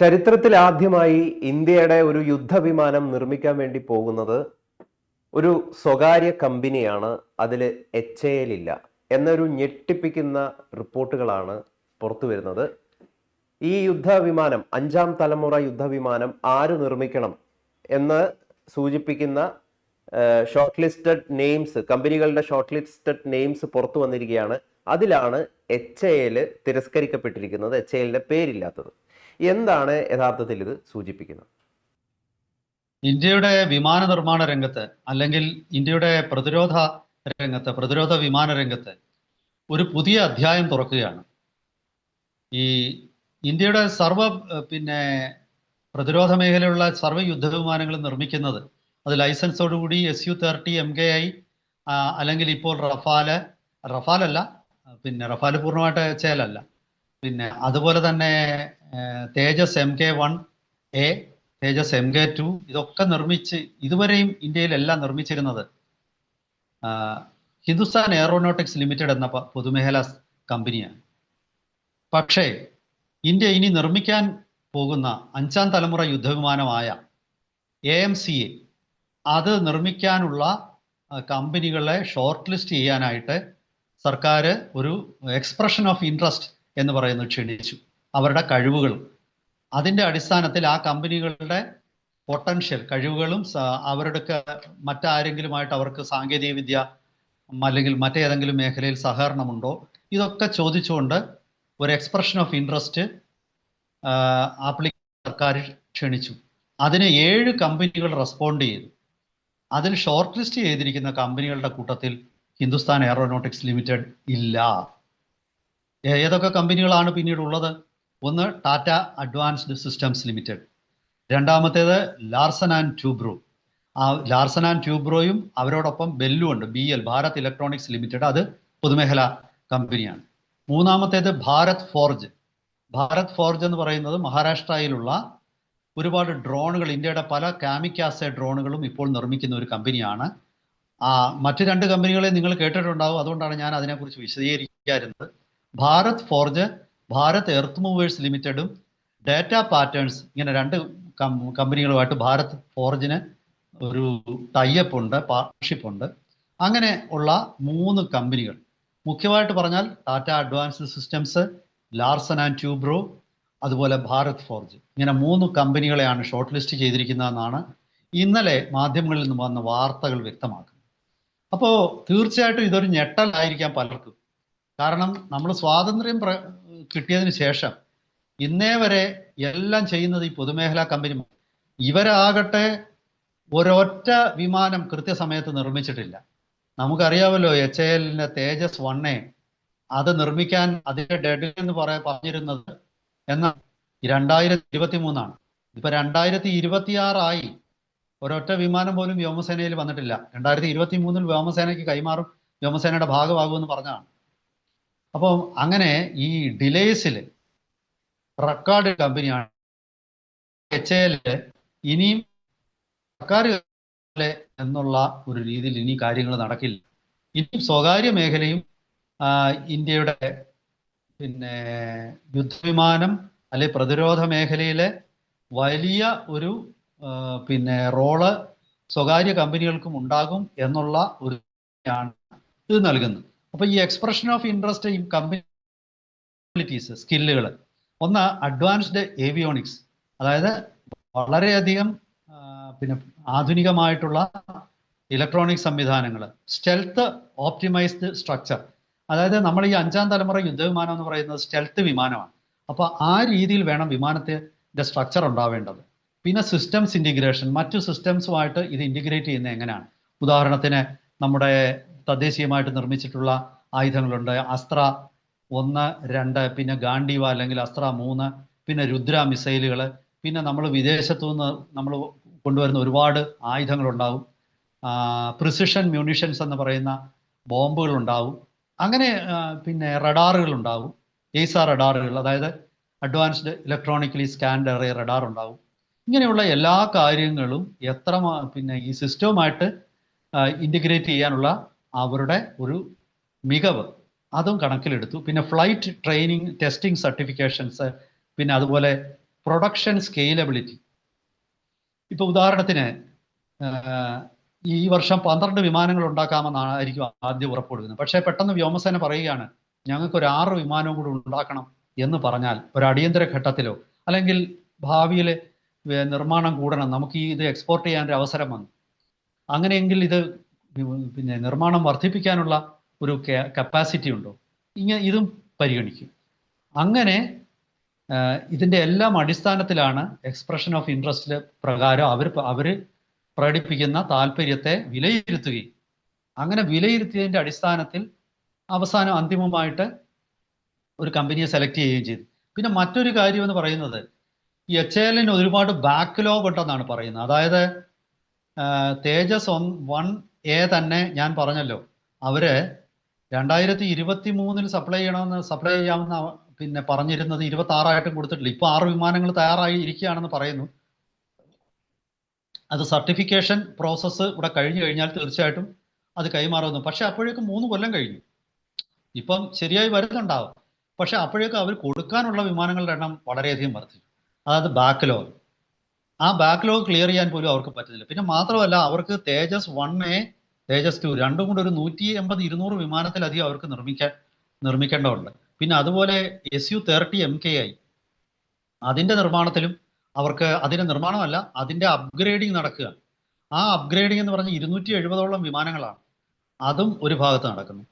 ചരിത്രത്തിൽ ആദ്യമായി ഇന്ത്യയുടെ ഒരു യുദ്ധവിമാനം നിർമ്മിക്കാൻ വേണ്ടി പോകുന്നത് ഒരു സ്വകാര്യ കമ്പനിയാണ്. അതിൽ എച്ച് എ ഇല്ല എന്നൊരു ഞെട്ടിപ്പിക്കുന്ന റിപ്പോർട്ടുകളാണ് പുറത്തു വരുന്നത്. ഈ യുദ്ധവിമാനം അഞ്ചാം തലമുറ യുദ്ധവിമാനം ആര് നിർമ്മിക്കണം എന്ന് സൂചിപ്പിക്കുന്ന ഷോർട്ട് ലിസ്റ്റഡ് നെയിംസ് കമ്പനികളുടെ ഷോർട്ട് ലിസ്റ്റഡ് നെയിംസ് പുറത്തു വന്നിരിക്കുകയാണ്. അതിലാണ് എച്ച് എൽ തിരസ്കരിക്കപ്പെട്ടിരിക്കുന്നത്. എച്ച് എല്ലിന്റെ പേരില്ലാത്തത്. എന്താണ് യഥാർത്ഥത്തിൽ ഇത് സൂചിപ്പിക്കുന്നത്? ഇന്ത്യയുടെ വിമാന നിർമ്മാണ രംഗത്ത് അല്ലെങ്കിൽ ഇന്ത്യയുടെ പ്രതിരോധ രംഗത്ത് പ്രതിരോധ വിമാന രംഗത്ത് ഒരു പുതിയ അധ്യായം തുറക്കുകയാണ്. ഈ ഇന്ത്യയുടെ സർവ പിന്നെ പ്രതിരോധ മേഖലയിലുള്ള സർവ യുദ്ധവിമാനങ്ങൾ നിർമ്മിക്കുന്നത് അത് ലൈസൻസോടുകൂടി S U thirty M K I അല്ലെങ്കിൽ ഇപ്പോൾ റഫാൽ റഫാലല്ല പിന്നെ റഫാൽ പൂർണമായിട്ട് ചേലല്ല. പിന്നെ അതുപോലെ തന്നെ Tejas M K one A Tejas M K two ഇതൊക്കെ നിർമ്മിച്ച് ഇതുവരെയും ഇന്ത്യയിലെല്ലാം നിർമ്മിച്ചിരുന്നത് ഹിന്ദുസ്ഥാൻ എയറോനോട്ടിക്സ് ലിമിറ്റഡ് എന്ന പൊതുമേഖലാ കമ്പനിയാണ്. പക്ഷേ ഇന്ത്യ ഇനി നിർമ്മിക്കാൻ പോകുന്ന അഞ്ചാം തലമുറ യുദ്ധവിമാനമായ എ എം സി എ അത് നിർമ്മിക്കാനുള്ള കമ്പനികളെ ഷോർട്ട് ലിസ്റ്റ് ചെയ്യാനായിട്ട് സർക്കാർ ഒരു എക്സ്പ്രഷൻ ഓഫ് ഇൻട്രസ്റ്റ് എന്ന് പറയുന്നത് ക്ഷണിച്ചു. അവരുടെ കഴിവുകളും. അതിന്റെ അടിസ്ഥാനത്തിൽ ആ കമ്പനികളുടെ പൊട്ടൻഷ്യൽ കഴിവുകളും അവരുടെ മറ്റാരെങ്കിലുമായിട്ട് അവർക്ക് സാങ്കേതിക വിദ്യ അല്ലെങ്കിൽ മറ്റേതെങ്കിലും മേഖലയിൽ സഹകരണമുണ്ടോ? ഇതൊക്കെ ചോദിച്ചുകൊണ്ട് ഒരു എക്സ്പ്രഷൻ ഓഫ് ഇൻട്രസ്റ്റ് ആപ്ലി സർക്കാർ ക്ഷണിച്ചു. അതിന് ഏഴ് കമ്പനികൾ റെസ്പോണ്ട് ചെയ്തു. അതിൽ ഷോർട്ട് ലിസ്റ്റ് ചെയ്തിരിക്കുന്ന കമ്പനികളുടെ കൂട്ടത്തിൽ ഹിന്ദുസ്ഥാൻ എയറോനോട്ടിക്സ് ലിമിറ്റഡ് ഇല്ല. ഏതൊക്കെ കമ്പനികളാണ് പിന്നീട് ഉള്ളത് ഒന്ന് ടാറ്റ അഡ്വാൻസ്ഡ് സിസ്റ്റംസ് ലിമിറ്റഡ്. രണ്ടാമത്തേത് ലാർസൻ ആൻഡ് ട്യൂബ്രോ. ആ ലാർസൺ ആൻഡ് ട്യൂബ്രോയും അവരോടൊപ്പം ബെല്ലും ഉണ്ട് B L Bharat electronics limited. അത് പൊതുമേഖല കമ്പനിയാണ്. മൂന്നാമത്തേത് ഭാരത് ഫോർജ്. ഭാരത് ഫോർജ് എന്ന് പറയുന്നത് മഹാരാഷ്ട്രയിലുള്ള ഒരുപാട് ഡ്രോണുകൾ ഇന്ത്യയുടെ പല കാമിക്കാസെ ഡ്രോണുകളും ഇപ്പോൾ നിർമ്മിക്കുന്ന ഒരു കമ്പനിയാണ്. ആ മറ്റു രണ്ട് കമ്പനികളെ നിങ്ങൾ കേട്ടിട്ടുണ്ടാവും അതുകൊണ്ടാണ് ഞാൻ അതിനെക്കുറിച്ച് വിശദീകരിക്കാറുന്നത് Bharat forge Bharat earth movers ലിമിറ്റഡും data patterns ഇങ്ങനെ രണ്ട് കമ്പനികളുമായിട്ട് ഭാരത് ഫോർജിന് ഒരു ടൈപ്പ് ഉണ്ട് പാർട്ണർഷിപ്പ് ഉണ്ട്. അങ്ങനെ ഉള്ള മൂന്ന് കമ്പനികൾ. മുഖ്യമായിട്ട് പറഞ്ഞാൽ Tata advanced systems Larsen and Toubro അതുപോലെ ഭാരത് ഫോർജ് ഇങ്ങനെ മൂന്ന് കമ്പനികളെയാണ് ഷോർട്ട് ലിസ്റ്റ് ചെയ്തിരിക്കുന്നതെന്നാണ് ഇന്നലെ മാധ്യമങ്ങളിൽ നിന്ന് വന്ന വാർത്തകൾ വ്യക്തമാക്കുന്നത്. അപ്പോൾ തീർച്ചയായിട്ടും ഇതൊരു ഞെട്ടലായിരിക്കാം പലർക്കും. കാരണം നമ്മൾ സ്വാതന്ത്ര്യം കിട്ടിയതിന് ശേഷം ഇന്നേ വരെ എല്ലാം ചെയ്യുന്നത് ഈ പൊതുമേഖലാ കമ്പനി ഇവരാകട്ടെ ഒരൊറ്റ വിമാനം കൃത്യസമയത്ത് നിർമ്മിച്ചിട്ടില്ല. നമുക്കറിയാമല്ലോ എച്ച് എ എല്ലിന്റെ തേജസ് വണ്ണെ അത് നിർമ്മിക്കാൻ അതിന്റെ ഡെഡ് എന്ന് പറയാൻ പറഞ്ഞിരുന്നത് എന്ന രണ്ടായിരത്തി ഇരുപത്തി മൂന്നാണ് ഇപ്പൊ രണ്ടായിരത്തി ഇരുപത്തി ആറായി ഒരൊറ്റ വിമാനം പോലും വ്യോമസേനയിൽ വന്നിട്ടില്ല. രണ്ടായിരത്തി ഇരുപത്തി മൂന്നിൽ വ്യോമസേനയ്ക്ക് കൈമാറും വ്യോമസേനയുടെ ഭാഗമാകുമെന്ന് പറഞ്ഞതാണ്. അപ്പം അങ്ങനെ ഈ ഡിലേസിൽ റെക്കോർഡ് കമ്പനിയാണ് എച്ച് എൽ ഇനിയും സർക്കാർ എന്നുള്ള ഒരു രീതിയിൽ ഇനി കാര്യങ്ങൾ നടക്കില്ല. ഇനിയും സ്വകാര്യ മേഖലയും ഇന്ത്യയുടെ പിന്നെ യുദ്ധവിമാനം അല്ലെ പ്രതിരോധ മേഖലയിലെ വലിയ ഒരു പിന്നെ റോൾ സ്വകാര്യ കമ്പനികൾക്കും ഉണ്ടാകും എന്നുള്ള ഒരു ഇത് നൽകുന്നത് അപ്പൊ ഈ എക്സ്പ്രഷൻ ഓഫ് ഇൻട്രസ്റ്റ് ഈ കമ്പനിറ്റീസ് സ്കില്ലുകൾ ഒന്ന് അഡ്വാൻസ്ഡ് ഏവിയോണിക്സ് അതായത് വളരെയധികം പിന്നെ ആധുനികമായിട്ടുള്ള ഇലക്ട്രോണിക് സംവിധാനങ്ങൾ. സ്റ്റെൽത്ത് ഓപ്റ്റിമൈസ്ഡ് സ്ട്രക്ചർ അതായത് നമ്മൾ ഈ അഞ്ചാം തലമുറ യുദ്ധവിമാനം എന്ന് പറയുന്നത് സ്റ്റെൽത്ത് വിമാനമാണ്. അപ്പോൾ ആ രീതിയിൽ വേണം വിമാനത്തിന്റെ സ്ട്രക്ചർ ഉണ്ടാവേണ്ടത്. പിന്നെ സിസ്റ്റംസ് ഇന്റിഗ്രേഷൻ മറ്റു സിസ്റ്റംസുമായിട്ട് ഇത് ഇന്റിഗ്രേറ്റ് ചെയ്യുന്നത് എങ്ങനെയാണ്? ഉദാഹരണത്തിന് നമ്മുടെ തദ്ദേശീയമായിട്ട് നിർമ്മിച്ചിട്ടുള്ള ആയുധങ്ങളുണ്ട്. അസ്ത്ര ഒന്ന് രണ്ട് പിന്നെ ഗാന്ഡീവ അല്ലെങ്കിൽ അസ്ത്ര മൂന്ന് പിന്നെ രുദ്ര മിസൈലുകൾ. പിന്നെ നമ്മൾ വിദേശത്തു നിന്ന് നമ്മൾ കൊണ്ടുവരുന്ന ഒരുപാട് ആയുധങ്ങളുണ്ടാവും. പ്രിസിഷൻ മ്യൂണിഷൻസ് എന്ന് പറയുന്ന ബോംബുകൾ ഉണ്ടാവും അങ്ങനെ പിന്നെ റഡാറുകൾ ഉണ്ടാവും ഏസ റഡാറുകൾ അതായത് advanced electronically scanned array radar ഉണ്ടാവും ഇങ്ങനെയുള്ള എല്ലാ കാര്യങ്ങളും എത്ര പിന്നെ ഈ സിസ്റ്റവുമായിട്ട് ഇന്റിഗ്രേറ്റ് ചെയ്യാനുള്ള അവരുടെ ഒരു മികവ്. അതും കണക്കിലെടുത്തു. പിന്നെ ഫ്ലൈറ്റ് ട്രെയിനിങ് ടെസ്റ്റിംഗ് സർട്ടിഫിക്കേഷൻസ് പിന്നെ അതുപോലെ പ്രൊഡക്ഷൻ സ്കെയിലബിലിറ്റി ഇപ്പൊ ഉദാഹരണത്തിന് ഈ വർഷം പന്ത്രണ്ട് വിമാനങ്ങൾ ഉണ്ടാക്കാമെന്നായിരിക്കും ആദ്യം ഉറപ്പ് കൊടുക്കുന്നത് പക്ഷേ പെട്ടെന്ന് വ്യോമസേന പറയുകയാണ് ഞങ്ങൾക്ക് ഒരു ആറ് വിമാനവും കൂടി ഉണ്ടാക്കണം എന്ന് പറഞ്ഞാൽ ഒരു അടിയന്തര ഘട്ടത്തിലോ അല്ലെങ്കിൽ ഭാവിയിൽ നിർമ്മാണം കൂടണം. നമുക്ക് ഈ ഇത് എക്സ്പോർട്ട് ചെയ്യാൻ ഒരു അവസരം വന്നു. അങ്ങനെയെങ്കിൽ ഇത് പിന്നെ നിർമ്മാണം വർദ്ധിപ്പിക്കാനുള്ള ഒരു കപ്പാസിറ്റി ഉണ്ടോ? ഇങ്ങനെ ഇതും പരിഗണിക്കും. അങ്ങനെ ഇതിന്റെ എല്ലാം അടിസ്ഥാനത്തിലാണ് എക്സ്പ്രഷൻ ഓഫ് ഇൻട്രസ്റ്റ് പ്രകാരം അവർ അവർ പ്രകടിപ്പിക്കുന്ന താല്പര്യത്തെ വിലയിരുത്തുകയും. അങ്ങനെ വിലയിരുത്തിയതിന്റെ അടിസ്ഥാനത്തിൽ അവസാനം അന്തിമമായിട്ട് ഒരു കമ്പനിയെ സെലക്ട് ചെയ്യുകയും ചെയ്തു. പിന്നെ മറ്റൊരു കാര്യം എന്ന് പറയുന്നത് ഈ എച്ച് എല്ലിന് ഒരുപാട് ബാക്ക്ലോഗ് ഉണ്ടെന്നാണ് പറയുന്നത്. അതായത് തേജസ് വൺ എ തന്നെ ഞാൻ പറഞ്ഞല്ലോ. അവർ രണ്ടായിരത്തി ഇരുപത്തി മൂന്നിൽ സപ്ലൈ ചെയ്യണമെന്ന് സപ്ലൈ ചെയ്യാമെന്ന് പിന്നെ പറഞ്ഞിരുന്നത് ഇരുപത്തി ആറായിട്ടും കൊടുത്തിട്ടില്ല. ഇപ്പൊ ആറ് വിമാനങ്ങൾ തയ്യാറായി ഇരിക്കുകയാണെന്ന് പറയുന്നു. അത് സർട്ടിഫിക്കേഷൻ പ്രോസസ്സ് ഇവിടെ കഴിഞ്ഞു കഴിഞ്ഞാൽ തീർച്ചയായിട്ടും അത് കൈമാറുന്നു. പക്ഷെ അപ്പോഴേക്കും മൂന്ന് കൊല്ലം കഴിഞ്ഞു. ഇപ്പം ശരിയായി വരുന്നുണ്ടാവും. പക്ഷെ അപ്പോഴേക്കും അവർ കൊടുക്കാനുള്ള വിമാനങ്ങളുടെ എണ്ണം വളരെയധികം വർദ്ധിച്ചു. അതായത് ബാക്ക്ലോഗ് ആ ബാക്ക്ലോഗ് ക്ലിയർ ചെയ്യാൻ പോലും അവർക്ക് പറ്റുന്നില്ല. പിന്നെ മാത്രമല്ല അവർക്ക് Tejas one A Tejas two രണ്ടും കൂടെ ഒരു നൂറ്റി എൺപത് ഇരുന്നൂറ് വിമാനത്തിലധികം അവർക്ക് നിർമ്മിക്കാൻ നിർമ്മിക്കേണ്ടതുണ്ട്. പിന്നെ അതുപോലെ S U thirty M K I അതിന്റെ നിർമ്മാണത്തിലും അവർക്ക് അതിന്റെ നിർമ്മാണമല്ല അതിന്റെ അപ്ഗ്രേഡിങ് നടക്കുക ആ അപ്ഗ്രേഡിംഗ് എന്ന് പറഞ്ഞ ഇരുന്നൂറ്റി എഴുപതോളം വിമാനങ്ങളാണ്. അതും ഒരു ഭാഗത്ത് നടക്കുന്നു.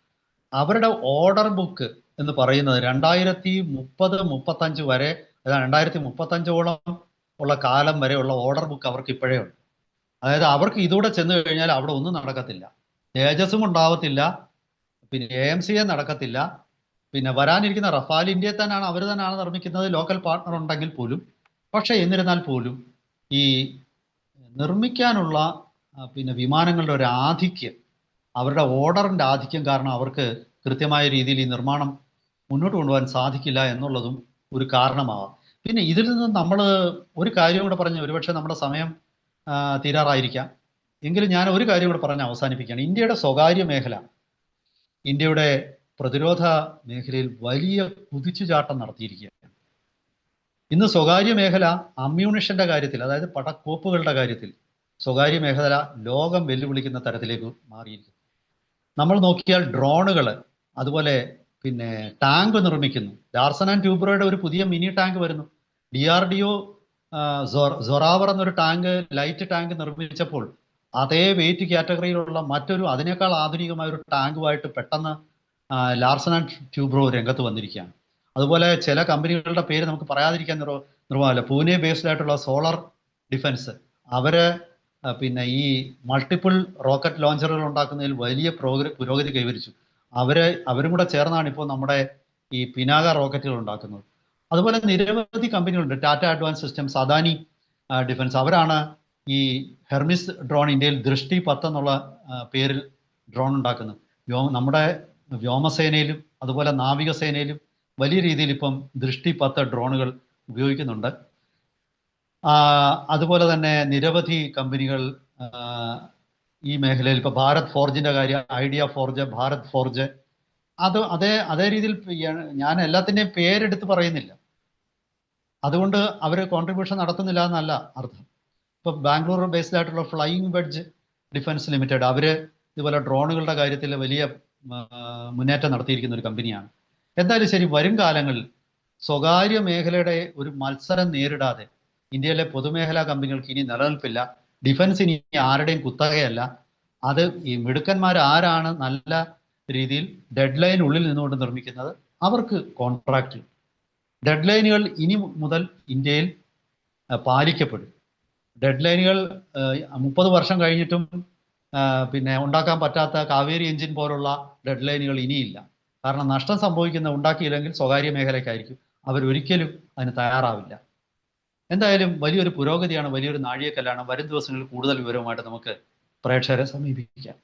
അവരുടെ ഓർഡർ ബുക്ക് എന്ന് പറയുന്നത് രണ്ടായിരത്തി മുപ്പത് മുപ്പത്തഞ്ച് വരെ രണ്ടായിരത്തി മുപ്പത്തഞ്ചോളം ഉള്ള കാലം വരെയുള്ള ഓർഡർ ബുക്ക് അവർക്ക് ഇപ്പോഴേ ഉണ്ട്. അതായത് അവർക്ക് ഇതൂടെ ചെന്ന് കഴിഞ്ഞാൽ അവിടെ ഒന്നും നടക്കത്തില്ല. തേജസ്സും ഉണ്ടാവത്തില്ല. പിന്നെ എ എം സി എ നടക്കത്തില്ല. പിന്നെ വരാനിരിക്കുന്ന റഫാൽ ഇന്ത്യയിൽ തന്നെയാണ് അവർ തന്നെയാണ് നിർമ്മിക്കുന്നത്. ലോക്കൽ പാർട്ണർ ഉണ്ടെങ്കിൽ പോലും. പക്ഷേ എന്നിരുന്നാൽ പോലും ഈ നിർമ്മിക്കാനുള്ള പിന്നെ വിമാനങ്ങളുടെ ഒരു ആധിക്യം അവരുടെ ഓർഡറിന്റെ ആധിക്യം കാരണം അവർക്ക് കൃത്യമായ രീതിയിൽ ഈ നിർമ്മാണം മുന്നോട്ട് കൊണ്ടുപോകാൻ സാധിക്കില്ല എന്നുള്ളതും ഒരു കാരണമാവാം. പിന്നെ ഇതിൽ നിന്ന് നമ്മൾ ഒരു കാര്യം കൂടെ പറഞ്ഞ് ഒരുപക്ഷെ നമ്മുടെ സമയം തീരാറായിരിക്കാം. എങ്കിലും ഞാൻ ഒരു കാര്യം കൂടെ പറഞ്ഞ് അവസാനിപ്പിക്കുകയാണ്. ഇന്ത്യയുടെ സ്വകാര്യ മേഖല ഇന്ത്യയുടെ പ്രതിരോധ മേഖലയിൽ വലിയ കുതിച്ചുചാട്ടം നടത്തിയിരിക്കുകയാണ്. ഇന്ന് സ്വകാര്യ മേഖല അമ്മ്യൂണിഷന്റെ കാര്യത്തിൽ അതായത് പടക്കോപ്പുകളുടെ കാര്യത്തിൽ സ്വകാര്യ മേഖല ലോകം വെല്ലുവിളിക്കുന്ന തരത്തിലേക്ക് മാറിയിരിക്കുന്നു. നമ്മൾ നോക്കിയാൽ ഡ്രോണുകൾ അതുപോലെ പിന്നെ ടാങ്ക് നിർമ്മിക്കുന്നു. ലാർസൺ ആൻഡ് ട്യൂബ്രോയുടെ ഒരു പുതിയ മിനി ടാങ്ക് വരുന്നു. D R D O Zorawar എന്നൊരു ടാങ്ക് ലൈറ്റ് ടാങ്ക് നിർമ്മിച്ചപ്പോൾ അതേ വെയിറ്റ് കാറ്റഗറിയിലുള്ള മറ്റൊരു അതിനേക്കാൾ ആധുനികമായ ഒരു ടാങ്കുമായിട്ട് പെട്ടെന്ന് ലാർസൺ ആൻഡ് ട്യൂബ്രോ രംഗത്ത് വന്നിരിക്കുകയാണ്. അതുപോലെ ചില കമ്പനികളുടെ പേര് നമുക്ക് പറയാതിരിക്കാൻ നിർവ നിർവാഹമില്ല പൂനെ ബേസ്ഡ് ആയിട്ടുള്ള സോളർ ഡിഫൻസ് അവർ പിന്നെ ഈ മൾട്ടിപ്പിൾ റോക്കറ്റ് ലോഞ്ചറുകൾ ഉണ്ടാക്കുന്നതിൽ വലിയ പുരോഗതി കൈവരിച്ചു. അവർ അവരും കൂടെ ചേർന്നാണ് ഇപ്പോൾ നമ്മുടെ ഈ പിനാക റോക്കറ്റുകൾ ഉണ്ടാക്കുന്നത്. അതുപോലെ നിരവധി കമ്പനികളുണ്ട്. Tata advance systems Adani defence. അവരാണ് ഈ ഹെർമിസ് ഡ്രോൺ ഇന്ത്യയിൽ ദൃഷ്ടി പത്ത് എന്നുള്ള പേരിൽ ഡ്രോൺ ഉണ്ടാക്കുന്നത്. വ്യോമ നമ്മുടെ വ്യോമസേനയിലും അതുപോലെ നാവികസേനയിലും വലിയ രീതിയിൽ ഇപ്പം ദൃഷ്ടി പത്ത് ഡ്രോണുകൾ ഉപയോഗിക്കുന്നുണ്ട്. അതുപോലെ തന്നെ നിരവധി കമ്പനികൾ ഈ മേഖലയിൽ ഇപ്പൊ ഭാരത് ഫോർജിന്റെ കാര്യം ഐഡിയ ഫോർജ് ഭാരത് ഫോർജ് അത് അതേ അതേ രീതിയിൽ ഞാൻ എല്ലാത്തിന്റെയും പേരെടുത്ത് പറയുന്നില്ല. അതുകൊണ്ട് അവർ കോൺട്രിബ്യൂഷൻ നടത്തുന്നില്ല എന്നല്ല അർത്ഥം. ഇപ്പൊ ബാംഗ്ലൂർ ബേസ്ഡ് ആയിട്ടുള്ള ഫ്ലൈയിങ് വെഡ്ജ് ഡിഫൻസ് ലിമിറ്റഡ് അവർ ഇതുപോലെ ഡ്രോണുകളുടെ കാര്യത്തിൽ വലിയ മുന്നേറ്റം നടത്തിയിരിക്കുന്ന ഒരു കമ്പനിയാണ്. എന്തായാലും ശരി വരും കാലങ്ങളിൽ സ്വകാര്യ മേഖലയുടെ ഒരു മത്സരം നേരിടാതെ ഇന്ത്യയിലെ പൊതുമേഖലാ കമ്പനികൾക്ക് ഇനി നിലനിൽപ്പില്ല. ഡിഫൻസ് ഇനി ആരുടെയും കുത്തകയല്ല. അത് ഈ മിടുക്കന്മാർ ആരാണ് നല്ല രീതിയിൽ ഡെഡ് ലൈൻ ഉള്ളിൽ നിന്നുകൊണ്ട് നിർമ്മിക്കുന്നത്? അവർക്ക് കോൺട്രാക്റ്റ് ഡെഡ് ലൈനുകൾ ഇനി മുതൽ ഇന്ത്യയിൽ പാലിക്കപ്പെടും. ഡെഡ് ലൈനുകൾ മുപ്പത് വർഷം കഴിഞ്ഞിട്ടും പിന്നെ ഉണ്ടാക്കാൻ പറ്റാത്ത കാവേരി എഞ്ചിൻ പോലുള്ള ഡെഡ് ലൈനുകൾ ഇനിയില്ല. കാരണം നഷ്ടം സംഭവിക്കുന്ന ഉണ്ടാക്കിയില്ലെങ്കിൽ സ്വകാര്യ മേഖലയ്ക്കായിരിക്കും. അവരൊരിക്കലും അതിന് തയ്യാറാവില്ല. എന്തായാലും വലിയൊരു പുരോഗതിയാണ് വലിയൊരു നാഴികക്കല്ലാണ് വരും ദിവസങ്ങളിൽ കൂടുതൽ വിവരവുമായിട്ട് നമുക്ക് പ്രേക്ഷകരെ സമീപിക്കാം.